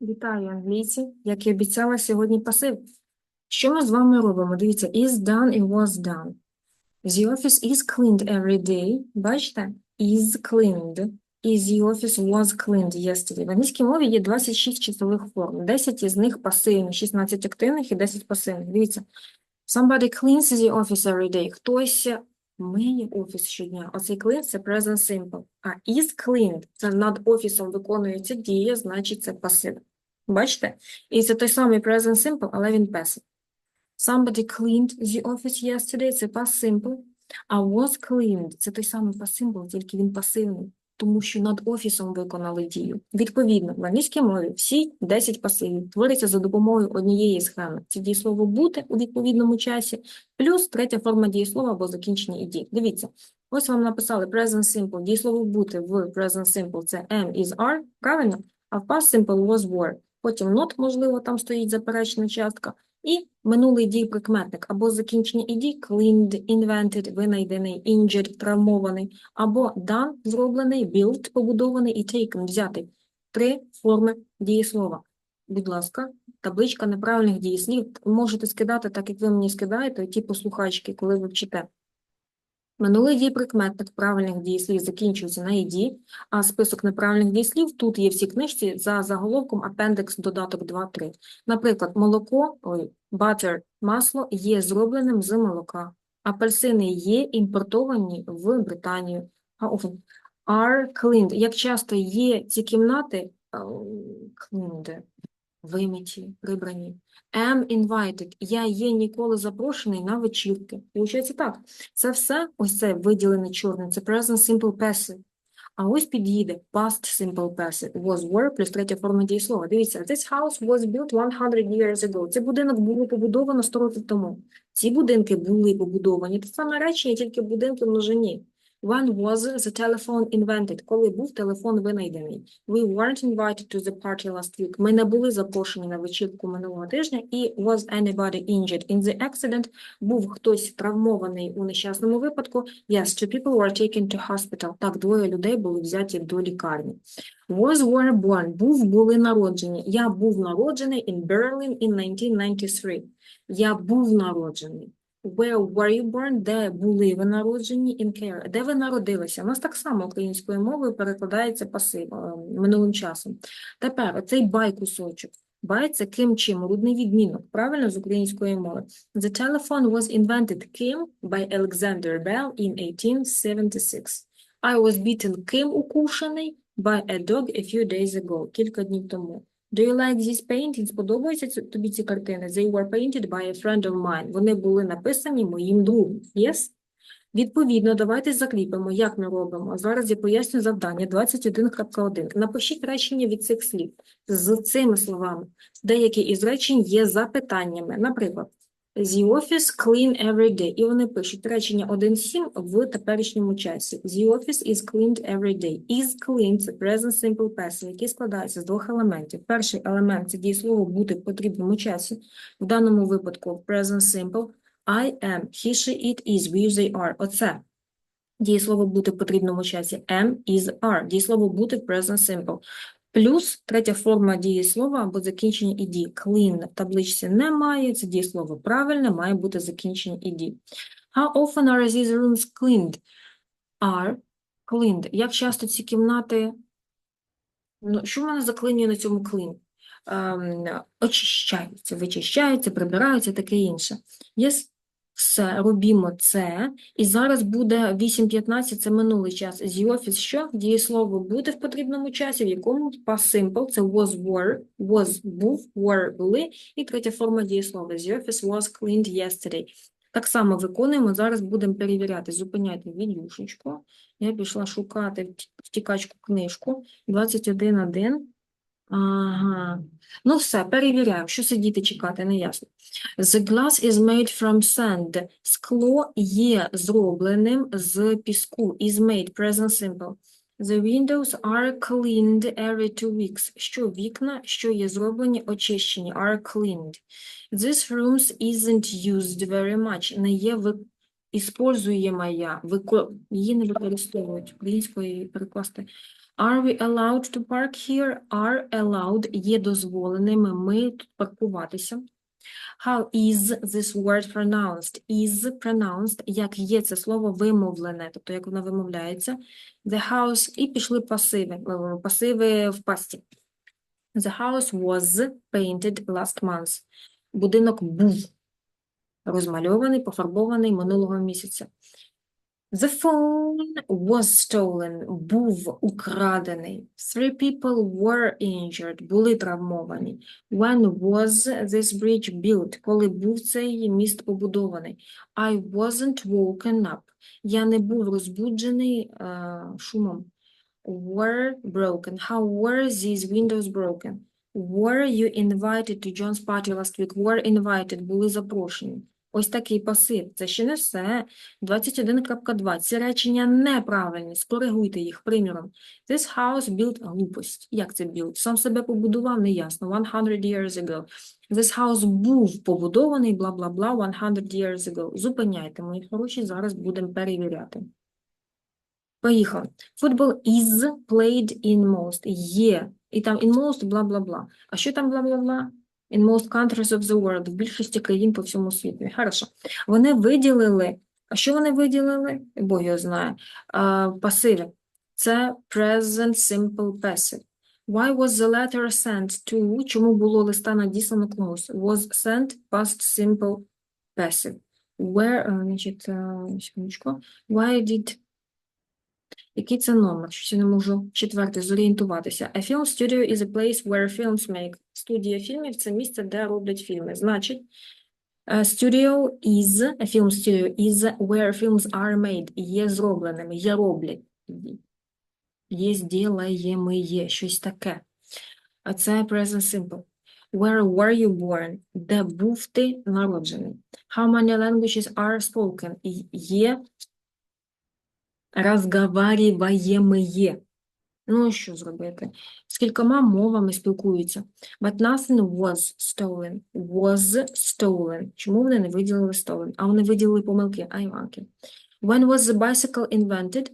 Вітаю, англійці. Як і обіцяла, сьогодні пасив. Що ми з вами робимо? Дивіться, is done і was done. The office is cleaned every day. Бачите? Is cleaned. І the office was cleaned yesterday. В англійській мові є 26 часових форм. 10 із них пасивні, 16 активних і 10 пасивних. Дивіться. Somebody cleans the office every day. Хтось миє офіс щодня. Оцей clean – це present simple. А is cleaned – це над офісом виконується дія, значить це пасив. Бачите? І це той самий present simple, але він пасив. Somebody cleaned the office yesterday – це past simple. А was cleaned – це той самий past simple, тільки він пасивний, тому що над офісом виконали дію. Відповідно, в англійській мові всі 10 пасивів творяться за допомогою однієї схеми. Це дієслово бути у відповідному часі, плюс третя форма дієслова або закінчення ід. Дивіться, ось вам написали present simple. Дієслово бути в present simple – це am, is, are, правильно? А в past simple was, were. Потім not, можливо, там стоїть заперечна частка. І минулий дій-прикметник або закінчення іді cleaned, invented, винайдений, injured, травмований, або done, зроблений, built, побудований і taken, взятий. Три форми дієслова. Будь ласка, табличка неправильних дієслів. Можете скидати так, як ви мені скидаєте, ті послухачки, коли ви вчите. Минулий дій-прикметник правильних дієслів закінчується на «іді», а список неправильних дієслів тут є в цій книжці за заголовком апендекс додаток 2-3. Наприклад, молоко, ой, butter, масло є зробленим з молока. Апельсини є імпортовані в Британію. Are cleaned. Як часто є ці кімнати а, cleaned, вимиті, прибрані. Am invited. Я є ніколи запрошений на вечірки. Получається так. Це все, ось це виділене чорним, це present simple passive. А ось під'їде past simple passive. Was, were плюс третя форма дієслова. Дивіться, this house was built 100 years ago. Цей будинок було побудовано 100 років тому. Ці будинки були побудовані. Те саме речення, тільки будинки множині. When was the telephone invented? Коли був телефон винайдений? We weren't invited to the party last week. Ми не були запрошені на вечірку минулого тижня. І was anybody injured in the accident? Був хтось травмований у нещасному випадку. Yes, two people were taken to hospital. Так, двоє людей були взяті до лікарні. Was were born. Був, були народжені. Я був народжений in Berlin in 1993. Я був народжений. Where were you born? Де були ви народжені? In care. Де ви народилися? У нас так само українською мовою перекладається пасив е, минулим часом. Тепер оцей бай-кусочок. Бай – це ким чим, рудний відмінок, правильно, з української мови. The telephone was invented ким by Alexander Bell in 1876. I was beaten ким укушений by a dog a few days ago, кілька днів тому. Do you like these paintings? Подобаються тобі ці картини? They were painted by a friend of mine. Вони були написані моїм другом. Yes? Відповідно, давайте закріпимо, як ми робимо. Зараз я поясню завдання 21.1. Напишіть речення від цих слів з цими словами. Деякі із речень є запитаннями. Наприклад, The office clean every day. І вони пишуть речення 1.7 в теперішньому часі. The office is cleaned every day. Is clean – це present simple passive, який складається з двох елементів. Перший елемент – це дієслово бути в потрібному часі. В даному випадку present simple. I am, he, she, it, is, we, they, are. Оце дієслово бути в потрібному часі. Am, is, are. Дієслово бути в present simple. Плюс третя форма дієслова або закінчення ід. Clean в табличці немає, це дієслово правильне, має бути закінчення ід. How often are these rooms cleaned? Are cleaned. Як часто ці кімнати... Ну, що в мене заклинює на цьому clean? Ем, очищаються, вичищаються, прибираються, таке інше. Yes, все, робімо це. І зараз буде 8.15, це минулий час. The office що? Дієслово бути в потрібному часі, в якому past simple, це was, were, was, був, were, були. І третя форма дієслова. The office was cleaned yesterday. Так само виконуємо, зараз будемо перевіряти. Зупиняйте відюшечку. Я пішла шукати втікачку книжку. 21.1. Ага. Ну все, перевіряємо. Що сидіти чекати, не ясно. The glass is made from sand. Скло є зробленим з піску. Is made, present simple. The windows are cleaned every two weeks. Що вікна, що є зроблені, очищені, are cleaned. This rooms isn't used very much. Не є ви... іспользуємая, вико... її не використовують, українською перекласти. Are we allowed to park here? Are allowed є дозволеними, ми тут паркуватися. How is this word pronounced? Is pronounced, як є це слово вимовлене, тобто як воно вимовляється. The house, і пішли пасиви, е, пасиви в пасті. The house was painted last month. Будинок був розмальований, пофарбований минулого місяця. The phone was stolen. Був украдений. Three people were injured. Були травмовані. When was this bridge built? Коли був цей міст побудований? I wasn't woken up. Я не був розбуджений е, шумом. Were broken. How were these windows broken? Were you invited to John's party last week? Were invited. Були запрошені. Ось такий пасив. Це ще не все. 21.2. Ці речення неправильні. Скоригуйте їх приміром. This house built глупость. Як це built? Сам себе побудував, неясно. 100 years ago. This house був побудований, бла-бла-бла, 100 years ago. Зупиняйте, мої хороші, зараз будемо перевіряти. Поїхали. Football is played in most. Є. І там in most, бла-бла-бла. А що там бла-бла-бла? In most countries of the world. В більшості країн по всьому світу. Хорошо. Вони виділили, а що вони виділили? Бог його знає. Пасиви. Це present simple passive. Why was the letter sent to? Чому було листа надіслано комусь? Was sent past simple passive. Where, а, значить, секундочку. Why did який це номер? Щось я не можу четвертий зорієнтуватися. A film studio is a place where films make. Студія фільмів це місце, де роблять фільми. Значить, a studio is, a film studio is where films are made. Є зробленими, є роблять. Є зділаємо, є щось таке. А це present simple. Where were you born? Де був ти народжений? How many languages are spoken? Є розговарюваємиє. Ну, що зробити? З кількома мовами спілкуються. But nothing was stolen. Was stolen. Чому вони не виділили stolen? А вони виділили помилки, айванки. When was the bicycle invented?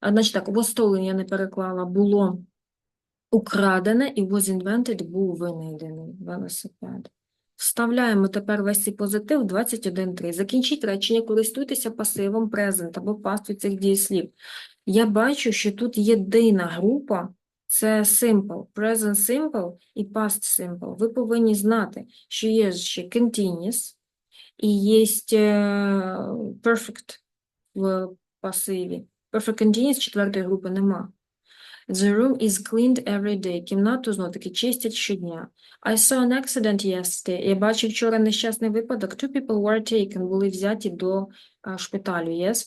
А, Значить так, was stolen я не переклала. Було украдене і was invented був винайдений велосипед. Вставляємо тепер весь цей позитив 21.3. Закінчіть речення, користуйтеся пасивом present або від цих дієслів. Я бачу, що тут єдина група – це simple, present simple і past simple. Ви повинні знати, що є ще continuous і є perfect в пасиві. Perfect continuous четвертої групи нема. The room is cleaned every day. Кімнату знов-таки чистять щодня. I saw an accident yesterday. Я бачив вчора нещасний випадок. Two people were taken. Були взяті до шпиталю. Yes.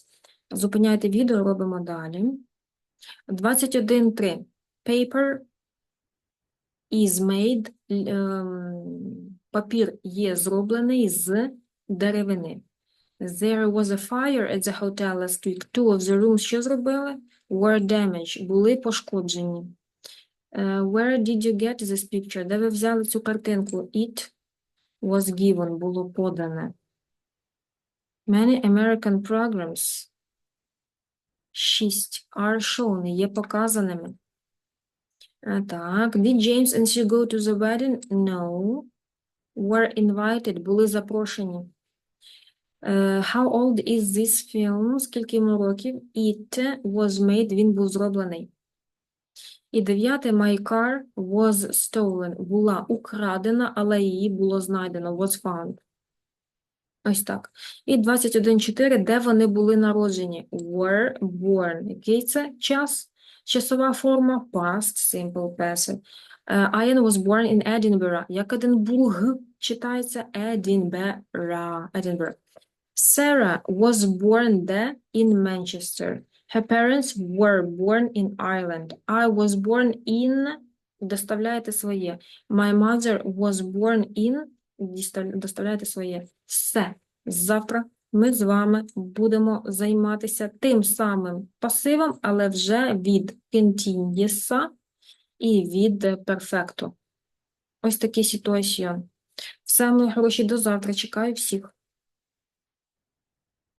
Зупиняйте відео, робимо далі. 21.3. Paper is made. ем, Папір є зроблений з деревини. There was a fire at the hotel last week. Two of the rooms що зробили? Were damaged. Були пошкоджені. Е, where did you get this picture? Де ви взяли цю картинку? It was given. Було подане. Many American programs. Шість. Are shown. Є показаними. Е, Так. Did James and she go to the wedding? No. Were invited. Були запрошені. Е, How old is this film? Скільки йому років? It was made. Він був зроблений. І дев'яте, my car was stolen. Була украдена, але її було знайдено. Was found. Ось так. І 21.4, де вони були народжені? Were born. Який це час? Часова форма past simple passive. Е, Ian was born in Edinburgh. Як Единбург читається Edinburgh. Edinburgh. Sarah was born де? In Manchester. Her parents were born in Ireland. I was born in... Доставляєте своє. My mother was born in... Доставляєте своє. Все. Завтра ми з вами будемо займатися тим самим пасивом, але вже від continuous і від перфекту. Ось такі ситуації. Все, мої хороші, до завтра. Чекаю всіх.